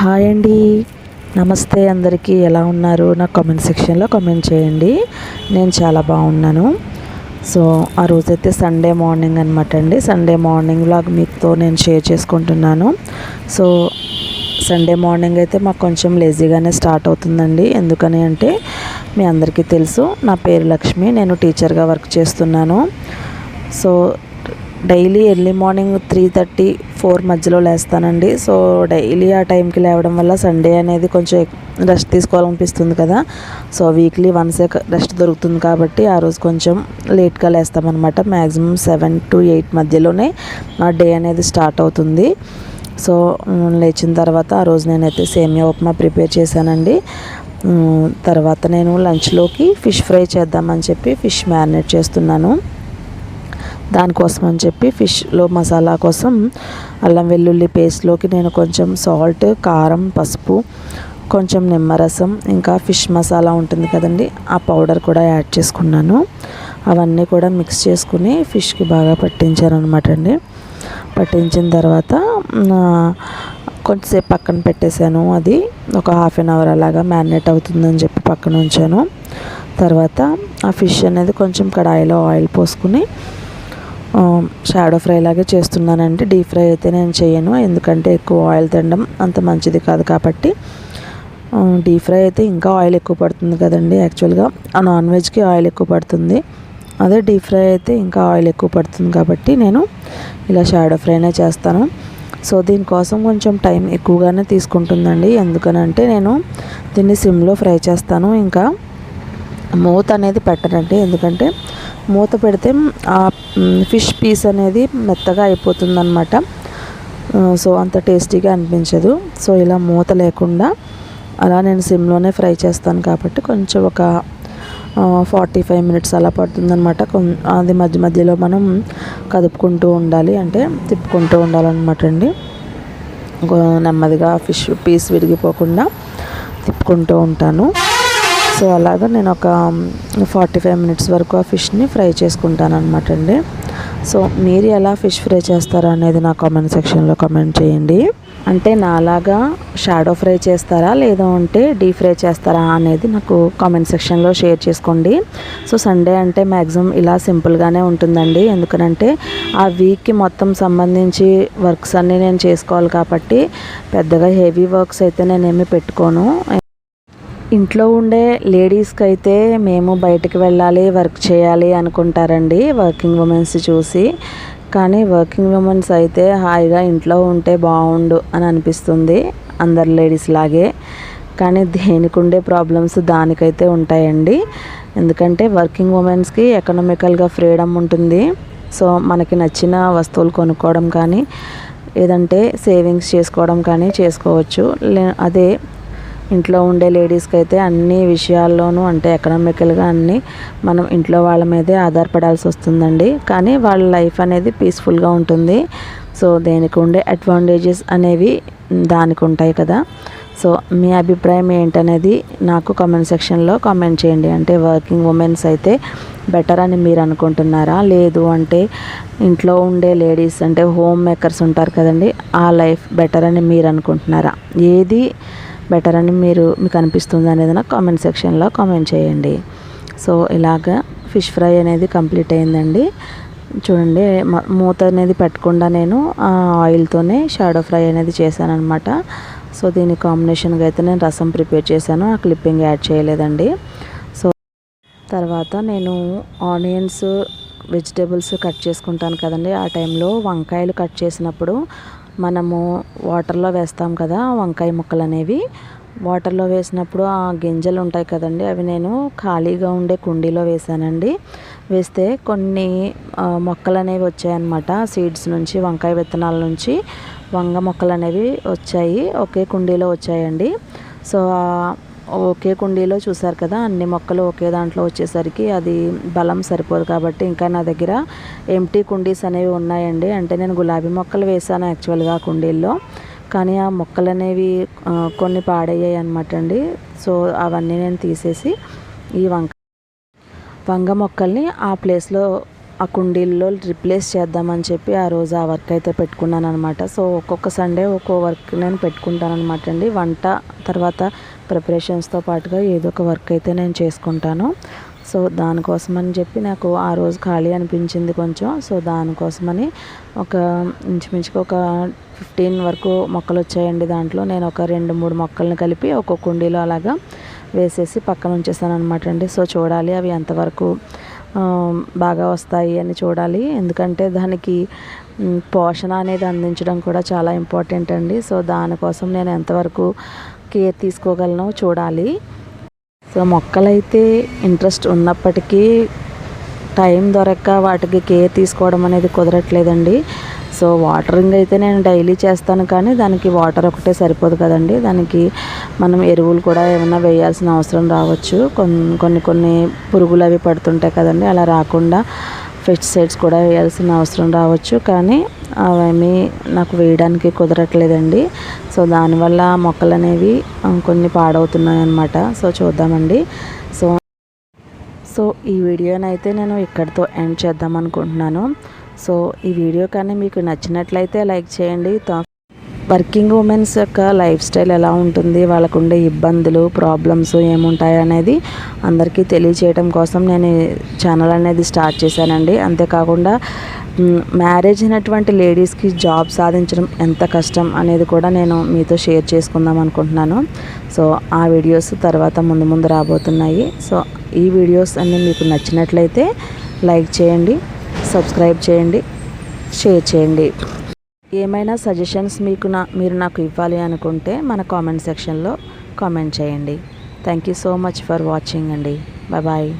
Hi అండి. నమస్తే అందరికీ. ఎలా ఉన్నారు? నా కామెంట్ సెక్షన్లో కామెంట్ చేయండి. నేను చాలా బాగున్నాను. సో ఆ రోజైతే సండే మార్నింగ్ అనమాట అండి. సండే మార్నింగ్ లాగ్ మీతో నేను షేర్ చేసుకుంటున్నాను. సో సండే మార్నింగ్ అయితే మాకు కొంచెం లేజీగానే స్టార్ట్ అవుతుందండి. ఎందుకని అంటే మీ అందరికీ తెలుసు నా పేరు లక్ష్మి. నేను టీచర్గా వర్క్ చేస్తున్నాను. So daily early morning three thirty four మధ్యలో లేస్తానండి. సో డైలీ ఆ టైంకి లేవడం వల్ల సండే అనేది కొంచెం రెస్ట్ తీసుకోవాలనిపిస్తుంది కదా. సో వీక్లీ వన్సే రెస్ట్ దొరుకుతుంది కాబట్టి ఆ రోజు కొంచెం లేట్గా లేస్తామన్నమాట. మ్యాక్సిమం సెవెన్ టు ఎయిట్ మధ్యలోనే ఆ డే అనేది స్టార్ట్ అవుతుంది. సో లేచిన తర్వాత ఆ రోజు నేనైతే సేమియా ఉప్మా ప్రిపేర్ చేశానండి. తర్వాత నేను లంచ్లోకి ఫిష్ ఫ్రై చేద్దామని చెప్పి ఫిష్ మ్యారినేట్ చేస్తున్నాను. దానికోసం అని చెప్పి ఫిష్లో మసాలా కోసం అల్లం వెల్లుల్లి పేస్ట్లోకి నేను కొంచెం సాల్ట్ కారం పసుపు కొంచెం నిమ్మరసం ఇంకా ఫిష్ మసాలా ఉంటుంది కదండి ఆ పౌడర్ కూడా యాడ్ చేసుకున్నాను. అవన్నీ కూడా మిక్స్ చేసుకుని ఫిష్కి బాగా పట్టించాను అనమాట అండి. పట్టించిన తర్వాత కొంచెంసేపు పక్కన పెట్టేశాను అది ఒక హాఫ్ అన్ అవర్ అలాగా మ్యారినేట్ అవుతుందని చెప్పి పక్కన ఉంచాను. తర్వాత ఆ ఫిష్ అనేది కొంచెం కడాయిలో ఆయిల్ పోసుకుని షాడో ఫ్రై లాగే చేస్తున్నానండి డీప్ ఫ్రై అయితే నేను చేయను. ఎందుకంటే ఎక్కువ ఆయిల్ తినడం అంత మంచిది కాదు కాబట్టి. డీప్ ఫ్రై అయితే ఇంకా ఆయిల్ ఎక్కువ పడుతుంది కదండి యాక్చువల్గా ఆ నాన్ వెజ్కి ఆయిల్ ఎక్కువ పడుతుంది. అదే డీప్ ఫ్రై అయితే ఇంకా ఆయిల్ ఎక్కువ పడుతుంది కాబట్టి నేను ఇలా షాడో ఫ్రైనే చేస్తాను. సో దీనికోసం కొంచెం టైం ఎక్కువగానే తీసుకుంటుందండి. ఎందుకనంటే నేను దీన్ని సిమ్లో ఫ్రై చేస్తాను. ఇంకా మూత అనేది పెట్టనండి. ఎందుకంటే మూత పెడితే ఆ ఫిష్ పీస్ అనేది మెత్తగా అయిపోతుందన్నమాట. సో అంత టేస్టీగా అనిపించదు. సో ఇలా మూత లేకుండా అలా నేను సిమ్లోనే ఫ్రై చేస్తాను కాబట్టి కొంచెం ఒక ఫార్టీ ఫైవ్ మినిట్స్ అలా పడుతుందనమాట అది మధ్య మధ్యలో మనం కదుపుకుంటూ ఉండాలి అంటే తిప్పుకుంటూ ఉండాలన్నమాట అండి. నెమ్మదిగా ఫిష్ పీస్ విరిగిపోకుండా తిప్పుకుంటూ ఉంటాను. సో అలాగా నేను ఒక ఫార్టీ ఫైవ్ మినిట్స్ వరకు ఆ ఫిష్ని ఫ్రై చేసుకుంటాను అనమాట అండి. సో మీరు ఎలా ఫిష్ ఫ్రై చేస్తారా అనేది నా కామెంట్ సెక్షన్లో కామెంట్ చేయండి. అంటే నాలాగా షాడో ఫ్రై చేస్తారా లేదా అంటే డీప్ ఫ్రై చేస్తారా అనేది నాకు కామెంట్ సెక్షన్లో షేర్ చేసుకోండి. సో సండే అంటే మ్యాక్సిమం ఇలా సింపుల్గానే ఉంటుందండి. ఎందుకనంటే ఆ వీక్కి మొత్తం సంబంధించి వర్క్స్ అన్నీ నేను చేసుకోవాలి కాబట్టి పెద్దగా హెవీ వర్క్స్ అయితే నేనేమి పెట్టుకోను. ఇంట్లో ఉండే లేడీస్కి అయితే మేము బయటకు వెళ్ళాలి వర్క్ చేయాలి అనుకుంటారండి వర్కింగ్ ఉమెన్స్ చూసి. కానీ వర్కింగ్ ఉమెన్స్ అయితే హాయిగా ఇంట్లో ఉంటే బాగుండు అని అనిపిస్తుంది అందరు లేడీస్ లాగే. కానీ దేనికి ఉండే ప్రాబ్లమ్స్ దానికైతే ఉంటాయండి. ఎందుకంటే వర్కింగ్ ఉమెన్స్కి ఎకనామికల్గా ఫ్రీడమ్ ఉంటుంది. సో మనకి నచ్చిన వస్తువులు కొనుక్కోవడం కానీ ఏదంటే సేవింగ్స్ చేసుకోవడం కానీ చేసుకోవచ్చు. లే అదే ఇంట్లో ఉండే లేడీస్కి అయితే అన్ని విషయాల్లోనూ అంటే ఎకనామికల్గా అన్నీ మనం ఇంట్లో వాళ్ళ మీదే ఆధారపడాల్సి వస్తుందండి. కానీ వాళ్ళ లైఫ్ అనేది పీస్ఫుల్గా ఉంటుంది. సో దేనికి ఉండే అడ్వాంటేజెస్ అనేవి దానికి ఉంటాయి కదా. సో మీ అభిప్రాయం ఏంటనేది నాకు కామెంట్ సెక్షన్లో కామెంట్ చేయండి. అంటే వర్కింగ్ ఉమెన్స్ అయితే బెటర్ అని మీరు అనుకుంటున్నారా? లేదు అంటే ఇంట్లో ఉండే లేడీస్ అంటే హోమ్ మేకర్స్ ఉంటారు కదండి ఆ లైఫ్ బెటర్ అని మీరు అనుకుంటున్నారా? ఏది బెటర్ అని మీరు మీకు అనిపిస్తుంది అనేది నాకు కామెంట్ సెక్షన్లో కామెంట్ చేయండి. సో ఇలాగా ఫిష్ ఫ్రై అనేది కంప్లీట్ అయిందండి. చూడండి మూత అనేది పెట్టకుండా నేను ఆ ఆయిల్తోనే షాడో ఫ్రై అనేది చేశాను అనమాట సో దీని కాంబినేషన్గా అయితే నేను రసం ప్రిపేర్ చేశాను ఆ క్లిప్పింగ్ యాడ్ చేయలేదండి. సో తర్వాత నేను ఆనియన్స్ వెజిటేబుల్స్ కట్ చేసుకుంటాను కదండి. ఆ టైంలో వంకాయలు కట్ చేసినప్పుడు మనము వాటర్లో వేస్తాం కదా వంకాయ ముక్కలు అనేవి వాటర్లో వేసినప్పుడు ఆ గింజలు ఉంటాయి కదండి అవి నేను ఖాళీగా ఉండే కుండీలో వేసానండి. వేస్తే కొన్ని మొక్కలు అనేవి వచ్చాయన్నమాట. సీడ్స్ నుంచి వంకాయ విత్తనాల నుంచి వంగ మొక్కలు అనేవి వచ్చాయి ఒకే కుండీలో వచ్చాయండి. సో ఒకే కుండీలో చూసారు కదా అన్ని మొక్కలు ఒకే దాంట్లో వచ్చేసరికి అది బలం సరిపోదు కాబట్టి ఇంకా నా దగ్గర ఎంటీ కుండీస్ అనేవి ఉన్నాయండి. అంటే నేను గులాబీ మొక్కలు వేసాను యాక్చువల్గా కుండీల్లో. కానీ ఆ మొక్కలు అనేవి కొన్ని పాడయ్యాయి అనమాట అండి. సో అవన్నీ నేను తీసేసి ఈ వంక వంగ మొక్కల్ని ఆ ప్లేస్లో ఆ కుండీల్లో రిప్లేస్ చేద్దామని చెప్పి ఆ రోజు ఆ వర్క్ అయితే పెట్టుకున్నాను అనమాట సో ఒక్కొక్క సండే ఒక్కో వర్క్ నేను పెట్టుకుంటాను అనమాట అండి. వంట తర్వాత ప్రిపరేషన్స్తో పాటుగా ఏదో ఒక వర్క్ అయితే నేను చేసుకుంటాను. సో దానికోసమని చెప్పి నాకు ఆ రోజు ఖాళీ అనిపించింది కొంచెం. సో దానికోసమని ఒక ఇంచుమించుకు ఒక ఫిఫ్టీన్ వరకు మొక్కలు వచ్చాయండి దాంట్లో. నేను ఒక రెండు మూడు మొక్కల్ని కలిపి ఒక్కొక్క కుండీలో అలాగా వేసేసి పక్కన ఉంచేసాను అనమాట అండి. సో చూడాలి అవి ఎంతవరకు బాగా వస్తాయి అని చూడాలి. ఎందుకంటే దానికి పోషణ అనేది అందించడం కూడా చాలా ఇంపార్టెంట్ అండి. సో దానికోసం నేను ఎంతవరకు కేర్ తీసుకోగలను చూడాలి. సో మొక్కలైతే ఇంట్రెస్ట్ ఉన్నప్పటికీ టైం దొరక్క వాటికి కేర్ తీసుకోవడం అనేది కుదరట్లేదండి. సో వాటరింగ్ అయితే నేను డైలీ చేస్తాను కానీ దానికి వాటర్ ఒకటే సరిపోదు కదండి. దానికి మనం ఎరువులు కూడా ఏమైనా వేయాల్సిన అవసరం రావచ్చు. కొన్ని కొన్ని కొన్ని పురుగులు అవి పడుతుంటాయి కదండి. అలా రాకుండా పెస్టిసైడ్స్ కూడా వేయాల్సిన అవసరం రావచ్చు. కానీ అవేమీ నాకు వేయడానికి కుదరట్లేదండి. సో దానివల్ల మొక్కలు అనేవి కొన్ని పాడవుతున్నాయి అన్నమాట సో చూద్దామండి. సో సో ఈ వీడియోనైతే నేను ఇక్కడితో ఎండ్ చేద్దాం అనుకుంటున్నాను. సో ఈ వీడియో కానీ మీకు నచ్చినట్లయితే లైక్ చేయండి. వర్కింగ్ ఉమెన్స్ యొక్క లైఫ్ స్టైల్ ఎలా ఉంటుంది వాళ్ళకు ఉండే ఇబ్బందులు ప్రాబ్లమ్స్ ఏముంటాయి అనేది అందరికీ తెలియచేయడం కోసం నేను ఛానల్ అనేది స్టార్ట్ చేశానండి. అంతేకాకుండా మ్యారేజ్ అయినటువంటి లేడీస్కి జాబ్ సాధించడం ఎంత కష్టం అనేది కూడా నేను మీతో షేర్ చేసుకుందాం అనుకుంటున్నాను. సో ఆ వీడియోస్ తర్వాత ముందు ముందు రాబోతున్నాయి. సో ఈ వీడియోస్ అన్నీ మీకు నచ్చినట్లయితే లైక్ చేయండి సబ్స్క్రైబ్ చేయండి షేర్ చేయండి. ఏమైనా సజెషన్స్ మీకు నా మీరు నాకు ఇవ్వాలి అనుకుంటే మన కామెంట్ సెక్షన్లో కామెంట్ చేయండి. Thank you so much for watching అండి. Bye bye.